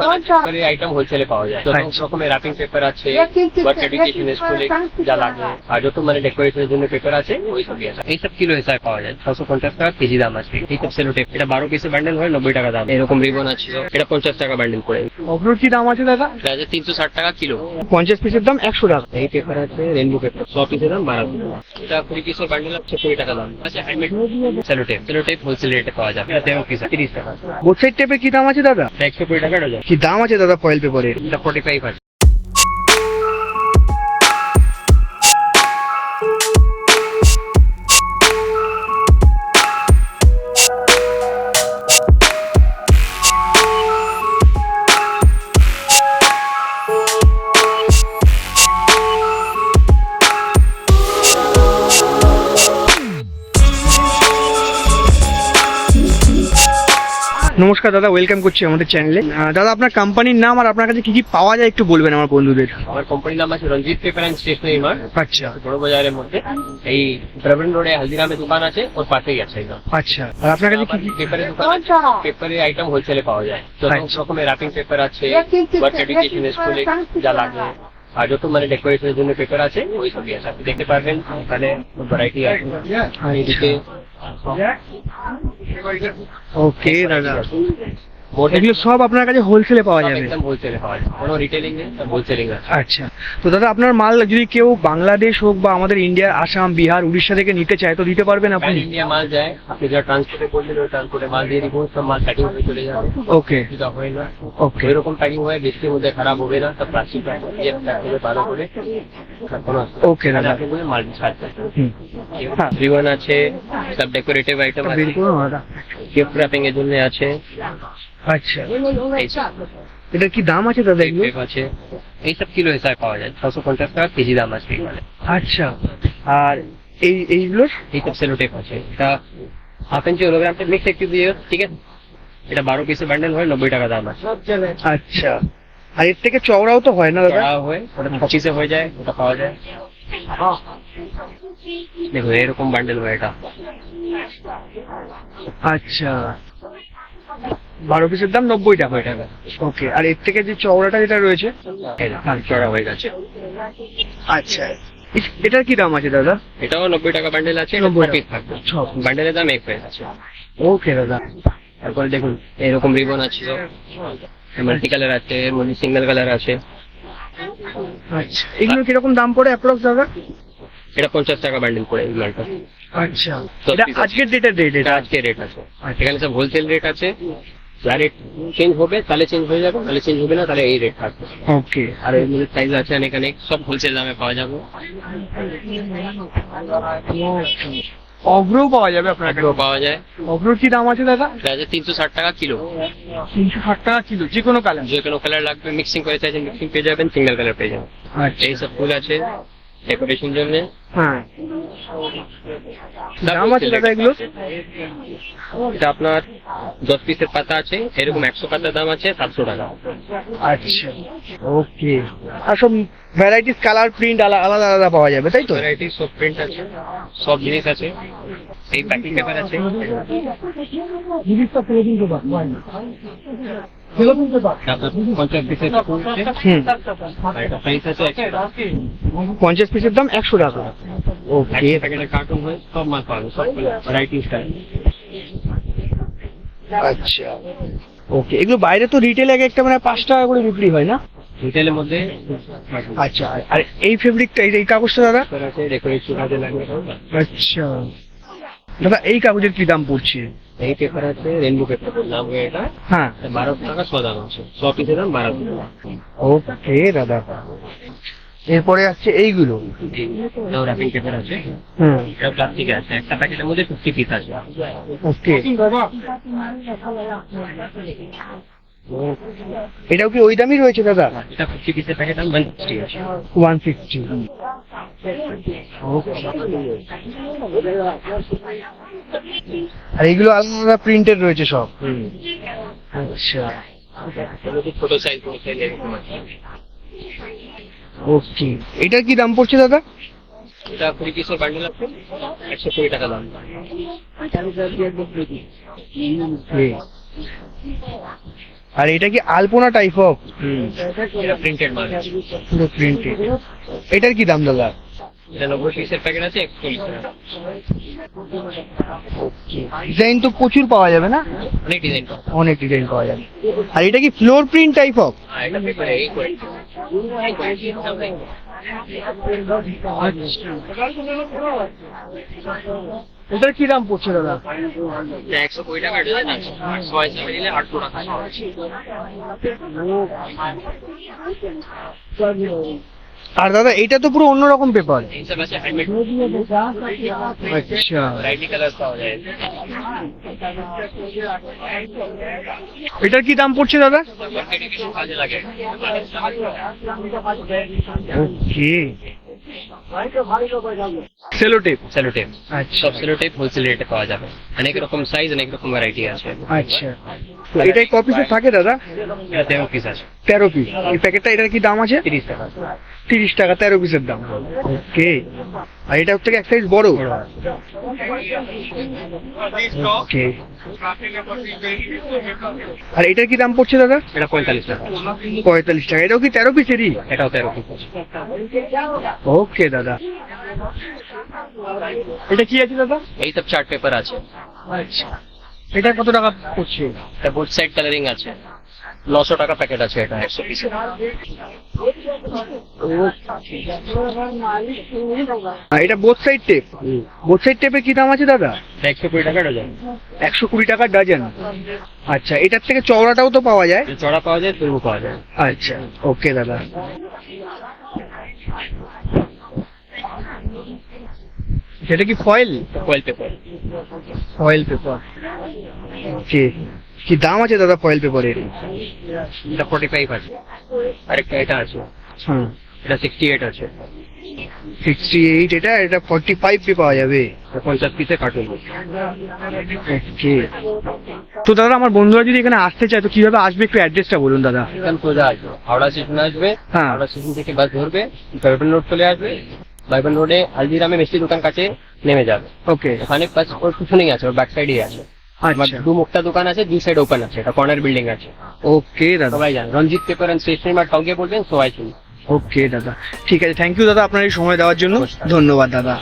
দোকান আইটেম হোলসেলে পাওয়া যায়। যত আচ্ছা। রকমের র্যাপিং পেপার আছে এডুকেশন স্কুলে যা লাগে আর যত মানে ডেকোরেশনের জন্য পেপার আছে ওই সবই আছে। এইসব কিলো হিসাবে পাওয়া যায়। ছশো পঞ্চাশ টাকা কেজি দাম আছে। এইসব সেলো টেপ এটা বারো পিসের ব্যান্ডেল হয় নব্বই টাকা দাম। এরকম রিবন আছে। এটা পঞ্চাশ টাকা ব্যান্ডেল করে। কি দাম আছে দাদা? আছে তিনশো ষাট টাকা কিলো। পঞ্চাশ পিসের দাম একশো টাকা। এই পেপার আছে রেনবো পেপার ছ পিসের দাম বারো এটা কুড়ি পিসের ব্যান্ডেল আছে কুড়ি টাকা দাম। আচ্ছা handmade cello tape cello tape wholesale রেটে পাওয়া যাবে। তেরো পিস তিরিশ টাকা। বোথ সাইড টেপের কি দাম আছে দাদা? একশো কুড়ি টাকা ডজন কি দাম আছে দাদা ফয়েল পেপারের এটা ফোর্টি ফাইভ আছে। নমস্কার দাদা ওয়েলকাম করছি আমাদের চ্যানেলে দাদা আপনার কোম্পানির নাম আর আপনার কাছে কি কি পাওয়া যায় একটু বলবেন আমার বন্ধুদের? আমার কোম্পানির নাম আছে Ranjit paper and stationery mart আচ্ছা। বড় বাজারের মধ্যে। এই দ্রবিড় রোডে হালদিরামের দোকান আছে ওর পাশেই আছে একদম। আচ্ছা। আর আপনার কাছে কি কি পেপারের দোকান পেপারের আইটেম হোলসেলে পাওয়া যায়। যত আচ্ছা। রকমের র্যাপিং পেপার আছে বার্থ এডুকেশন স্কুলে যা লাগে। আর যত মানে ডেকোরেশনের জন্য পেপার আছে ওই সবই আছে। আপনি দেখতে পারবেন তাহলে ভ্যারাইটি আছে। এদিকে ওকে দাদা মোট এগুলো সব আপনার কাছে হোলসেলে পাওয়া যাবে। একদম হোলসেলে পাওয়া যায় কোনো রিটেলিং নেই হোলসেলিং আচ্ছা। তো দাদা আপনার মাল যদি কেউ বাংলাদেশ হোক বা আমাদের ইন্ডিয়ার আসাম বিহার উড়িষ্যা থেকে নিতে চায় তো দিতে পারবেন আপনি? ইন্ডিয়া মাল যায়। আপনি যা ট্রান্সপোর্টে বললেন ওই ট্রান্সপোর্টে মাল দিয়ে দিব সব মাল প্যাকিং হয়ে চলে যাবে। ওকে অসুবিধা হয় না। ওকে ওইরকম প্যাকিং হয় বৃষ্টির মধ্যে খারাপ হবে না সব প্লাস্টিক প্যাক দিয়ে প্যাক করে ভালো করে Okay, দাদা। মাল ছাড়তে হ্যাঁ। রিবন আছে সব ডেকোরেটিভ আইটেম আছে। বের দাদা। গিফট র্যাপিং এর জন্য আছে। আচ্ছা। এটার কি দাম আছে দাদা এগুলো? আছে। এইসব কিলো হিসাবে পাওয়া যায়। ছশো পঞ্চাশ টাকা কেজি দাম আছে এখানে। আচ্ছা। আর এই এইগুলোর? এইসব সেলো টেপ আছে। এটা half inch hologram tape mix একটু দিয়ে ঠিক আছে? এটা বারো পিসের ব্যান্ডেল হয় নব্বই টাকা দাম আছে। আচ্ছা। আর এর থেকে চওড়াও তো হয় না দাদা? হয় ওটা পঁচিশে হয়ে যায় ওটা পাওয়া যায়। দেখো এরকম বান্ডেল হয় এটা। আচ্ছা। বারো পিসের দাম নব্বই টাকা টাকা ওকে আর এর থেকে যে চওড়াটা যেটা রয়েছে? এটা চড়া হয়ে গেছে। আচ্ছা। এটার কি দাম আছে দাদা? এটাও নব্বই টাকা বান্ডেল আছে 90 পিস থাকবে। বান্ডেলের দাম এক হয়ে আছে ওকে দাদা। তারপরে দেখুন এরকম রিবন আছে মাল্টি কালার আছে সিঙ্গেল কালার আছে। আচ্ছা। এগুলো কীরকম দাম পড়ে অ্যাপ্রক্স দাদা? এটা পঞ্চাশ টাকা বান্ডেল পড়ে এই মালটা। আচ্ছা। এটা আজকের ডেটের রেট এটা? এটা রেট আছে। এখানে সব হোলসেল রেট আছে। যা রেট চেঞ্জ হবে তাহলে চেঞ্জ হয়ে যাবে তাহলে চেঞ্জ হবে না তাহলে এই রেট থাকবে। ওকে আর এর মধ্যে সাইজ আছে অনেক অনেক সব হোলসেল দামে পাওয়া যাবে। অগ্রও পাওয়া যাবে আপনার কাছে? পাওয়া যায়। অগ্রোর কি দাম আছে দাদা? আছে তিনশো ষাট টাকা কিলো। তিনশো ষাট টাকা কিলো যে কোনো কালার যে কোনো কালার লাগবে মিক্সিং করে চাইছেন মিক্সিং পেয়ে যাবেন সিঙ্গেল কালার পেয়ে যাবেন। আচ্ছা। এই সব ফুল আছে। ডেকোরেশন জন্য? হ্যাঁ। দাম আছে দাদা এগুলো? এটা আপনার দশ পিসের পাতা আছে এরকম একশো পাতার দাম আছে সাতশো টাকা। আচ্ছা। ওকে। আর সব ভ্যারাইটিস কালার প্রিন্ট আলাদা আলাদা পাওয়া যাবে তাই তো? ভ্যারাইটি সব প্রিন্ট আছে সব জিনিস আছে। এই প্যাকিং পেপার আছে। পঞ্চাশ পিসের দাম একশো টাকা। ওকে কার্টুন হয় সব মাল পাবে সব ভ্যারাইটি স্টাইল আচ্ছা। ওকে এগুলো বাইরে তো রিটেল এক একটা মানে পাঁচ টাকা করে বিক্রি হয় না? রিটেলের মধ্যে আচ্ছা আর এই ফেব্রিকটা এই এই কাগজটা দাদা? আচ্ছা। দাদা এই কাগজের কি দাম পড়ছে? এই পেপার আছে রেনবো পেপার নাম এটা। হ্যাঁ। বারো টাকা ছ দাম আছে। ছ পিসের দাম বারো টাকা। ওকে দাদা। এরপরে আসছে এইগুলো। এটাও র্যাপিং পেপার আছে। হুম। প্লাস্টিক আছে। একটা প্যাকেটের মধ্যে ফিফটি পিস আছে। ওকে। এটাও কি ওই দামই রয়েছে দাদা? এটা ফিফটি পিসের প্যাকেট দাম ওয়ান সিক্সটি আছে। ওয়ান সিক্সটি আর এগুলো আলাদা প্রিন্টেড রয়েছে সব। আচ্ছা। ওকে এটার কি দাম পড়ছে দাদা? এটা কুড়ি পিসের বান্ডেল আছে একশো কুড়ি টাকা দাম। আর এটা কি আলপনা টাইপ অফ প্রিন্টেড মাল। প্রিন্টেড এটার কি দাম দাদা? নব্বই পিসের প্যাকেট আছে একচল্লিশ টাকা ডিজাইন তো প্রচুর পাওয়া যাবে না? অনেক ডিজাইন অনেক ডিজাইন পাওয়া যাবে। আর এটা কি ফ্লোর প্রিন্ট টাইপ অফ দাম কি দাম পড়ছে দাদা? একশো কুড়ি টাকা ডিজাইন আছে ছয় হিসাবে নিলে আটশো টাকা। আর দাদা এটা তো পুরো অন্যরকম পেপার আচ্ছা। এটার কি দাম পড়ছে দাদা? মার্কেটে কিছু ওকে। সেলো টেপ আচ্ছা। সব সেলোটেপ হোলসেল রেটে পাওয়া যাবে। অনেক রকম সাইজ অনেক রকম ভ্যারাইটি আছে। আচ্ছা। এটাই ক থাকে দাদা? তেরো পিস আছে। তেরো পিস এই প্যাকেটটা এটার কি দাম আছে? তিরিশ টাকা। তিরিশ টাকা তেরো পিসের দাম। ওকে আর এটা থেকে এক সাইজ বড়? ওকে আর এটার কি দাম পড়ছে দাদা? এটা পঁয়তাল্লিশ টাকা। পঁয়তাল্লিশ টাকা। এটাও কি তেরো পিসেরই এটাও তেরো পিস ওকে দাদা। এটা কি আছে দাদা? এই সব চার্ট পেপার আছে। আচ্ছা। এটা কত টাকা পড়ছে? এটা বোথ সাইড কালারিং আছে। নশো টাকা প্যাকেট আছে এটা একশো পিস এটা both side tape both side টেপে কি দাম আছে দাদা? একশো কুড়ি টাকা ডজন একশো কুড়ি টাকা ডজন আচ্ছা এটার থেকে চওড়াটাও তো পাওয়া যায়? চড়া পাওয়া যায় তবু পাওয়া যায়। আচ্ছা ওকে দাদা। সেটা কি foil foil paper foil paper কি? দাম আছে দাদা ফয়েল পেপারের এটা ফোর্টি ফাইভ আছে আরেকটা এটা আছে। হুম। এটা সিক্সটি এইট আছে। সিক্সটি এইট এটা এটা ফর্টি ফাইভ পে পাওয়া যাবে। পঞ্চাশ পিসের কার্টুন ওকে তো দাদা আমার বন্ধুরা যদি এখানে আসতে চায় তো কীভাবে আসবে? একটু অ্যাড্রেসটা বলুন দাদা। এখান সোজা আসবে। হাওড়া স্টেশন আসবে। হ্যাঁ। হাওড়া স্টেশন থেকে বাস ধরবে। বাইবেন রোড চলে আসবে। বাইবেন রোডে হালদিরামে মিষ্টি দোকান কাছে নেমে যাবে। ওকে ওখানে বাস ওর পিছনেই আছে ওর ব্যাক সাইডেই আছে। আচ্ছা। দু মুখটা দোকান আছে দুই সাইড ওপেন আছে এটা কর্নার বিল্ডিং আছে। ওকে দাদা। সবাই জানেন Ranjit paper and stationery mart কাউকে বলবেন সবাই চিনি ওকে দাদা। ঠিক আছে থ্যাংক ইউ দাদা আপনার এই সময় দেওয়ার জন্য। ধন্যবাদ দাদা।